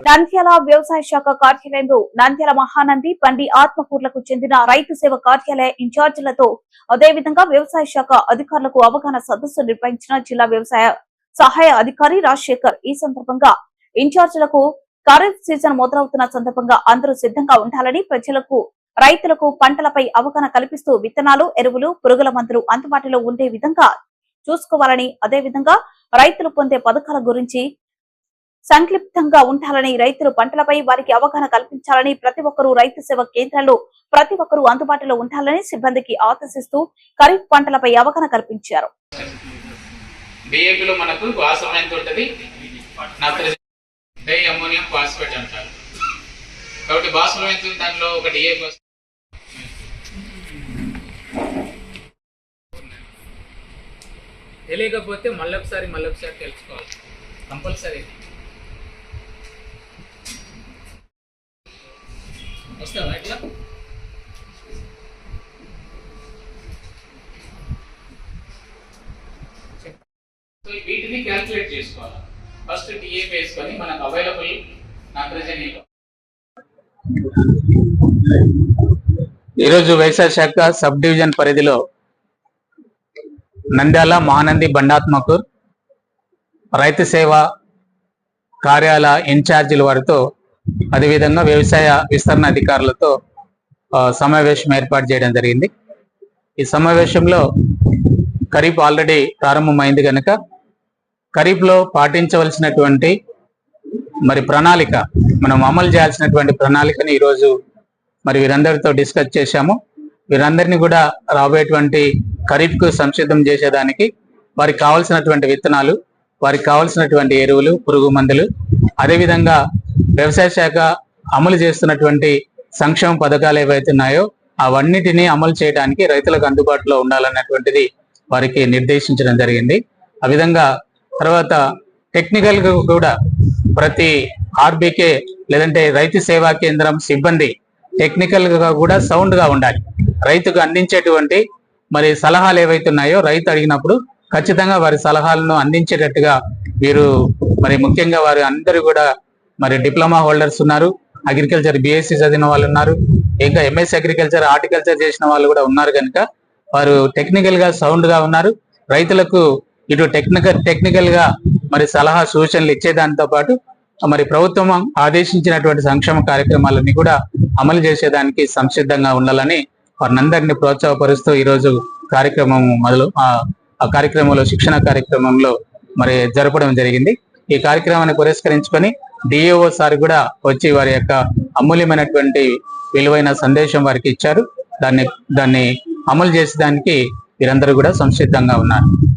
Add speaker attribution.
Speaker 1: నంద్యాల వ్యవసాయ శాఖ కార్యాలయంలో నంద్యాల మహానంది పండి ఆత్మకూర్లకు చెందిన రైతు సేవ కార్యాలయ ఇన్ఛార్జీలతో అదేవిధంగా వ్యవసాయ శాఖ అధికారులకు అవగాహన సదస్సు నిర్వహించిన జిల్లా వ్యవసాయ సహాయ అధికారి రాజశేఖర్. ఈ సందర్భంగా ఇన్ఛార్జీలకు ఖరీఫ్ సీజన్ మొదలవుతున్న సందర్భంగా అందరూ సిద్ధంగా ఉండాలని ప్రజలకు రైతులకు పంటలపై అవగాహన కల్పిస్తూ విత్తనాలు ఎరువులు పురుగుల మందులు అందుబాటులో ఉండే విధంగా చూసుకోవాలని అదేవిధంగా రైతులు పొందే పథకాల గురించి సంక్లిప్తంగా ఉండాలని రైతులు పంటలపై వారికి అవగాహన కల్పించాలని ప్రతి ఒక్కరూ రైతు సేవ కేంద్రాల్లో ప్రతి ఒక్కరూ అందుబాటులో ఉండాలని సిబ్బందికి ఆదేశిస్తూ ఖరీఫ్ పంటలపై అవగాహన కల్పించారు.
Speaker 2: మనకు వాసం ఫాస్ఫేట్ అంటారు. కాబట్టి బాసులో ఎంత దాంట్లో ఒక డిఏపి తెలియకపోతే మళ్ళొకసారి మళ్ళొకసారి తెలుసుకోవాలి. కంపల్సరీ. వస్తావా ఇట్లా సో వీటిని క్యాల్కులేట్ చేసుకోవాలి? ఫస్ట్ డిఏపి వేసుకొని మనకు అవైలబుల్ నత్రజని
Speaker 3: ఈరోజు వ్యవసాయ శాఖ సబ్ డివిజన్ పరిధిలో నంద్యాల మహానంది బండాత్మకూర్ రైతు సేవ కార్యాలయ ఇన్ఛార్జీల వారితో అదేవిధంగా వ్యవసాయ విస్తరణ అధికారులతో సమావేశం ఏర్పాటు చేయడం జరిగింది. ఈ సమావేశంలో ఖరీఫ్ ఆల్రెడీ ప్రారంభమైంది కనుక ఖరీఫ్లో పాటించవలసినటువంటి మరి ప్రణాళిక మనం అమలు చేయాల్సినటువంటి ప్రణాళికని ఈరోజు మరి వీరందరితో డిస్కస్ చేశాము. వీరందరినీ కూడా రాబోయేటువంటి ఖరీఫ్కు సంసిద్ధం చేసేదానికి వారికి కావాల్సినటువంటి విత్తనాలు వారికి కావాల్సినటువంటి ఎరువులు పురుగు మందులు అదేవిధంగా వ్యవసాయ శాఖ అమలు చేస్తున్నటువంటి సంక్షేమ పథకాలు ఏవైతే ఉన్నాయో అవన్నిటినీ అమలు చేయడానికి రైతులకు అందుబాటులో ఉండాలన్నటువంటిది వారికి నిర్దేశించడం జరిగింది. ఆ విధంగా తర్వాత టెక్నికల్ కూడా ప్రతి ఆర్బీకే లేదంటే రైతు సేవా కేంద్రం సిబ్బంది టెక్నికల్గా కూడా సౌండ్గా ఉండాలి. రైతుకు అందించేటువంటి మరి సలహాలు ఏవైతే ఉన్నాయో రైతు అడిగినప్పుడు ఖచ్చితంగా వారి సలహాలను అందించేటట్టుగా వీరు మరి ముఖ్యంగా వారు అందరూ కూడా మరి డిప్లొమా హోల్డర్స్ ఉన్నారు. అగ్రికల్చర్ బీఎస్సీ చదివిన వాళ్ళు ఉన్నారు. ఇంకా ఎంఎస్ అగ్రికల్చర్ హార్టికల్చర్ చేసిన వాళ్ళు కూడా ఉన్నారు కనుక వారు టెక్నికల్గా సౌండ్గా ఉన్నారు. రైతులకు ఇటు టెక్నికల్ టెక్నికల్గా మరి సలహా సూచనలు ఇచ్చేదానితో పాటు మరి ప్రభుత్వం ఆదేశించినటువంటి సంక్షేమ కార్యక్రమాలన్నీ కూడా అమలు చేసేదానికి సంసిద్ధంగా ఉండాలని వారినందరినీ ప్రోత్సాహపరుస్తూ ఈరోజు కార్యక్రమం మొదలు ఆ కార్యక్రమంలో శిక్షణ కార్యక్రమంలో మరి జరపడం జరిగింది. ఈ కార్యక్రమాన్ని పురస్కరించుకొని డిఏఓ సార్ కూడా వచ్చి వారి యొక్క అమూల్యమైనటువంటి విలువైన సందేశం వారికి ఇచ్చారు. దాన్ని దాన్ని అమలు చేసేదానికి వీరందరూ కూడా సంసిద్ధంగా ఉన్నారు.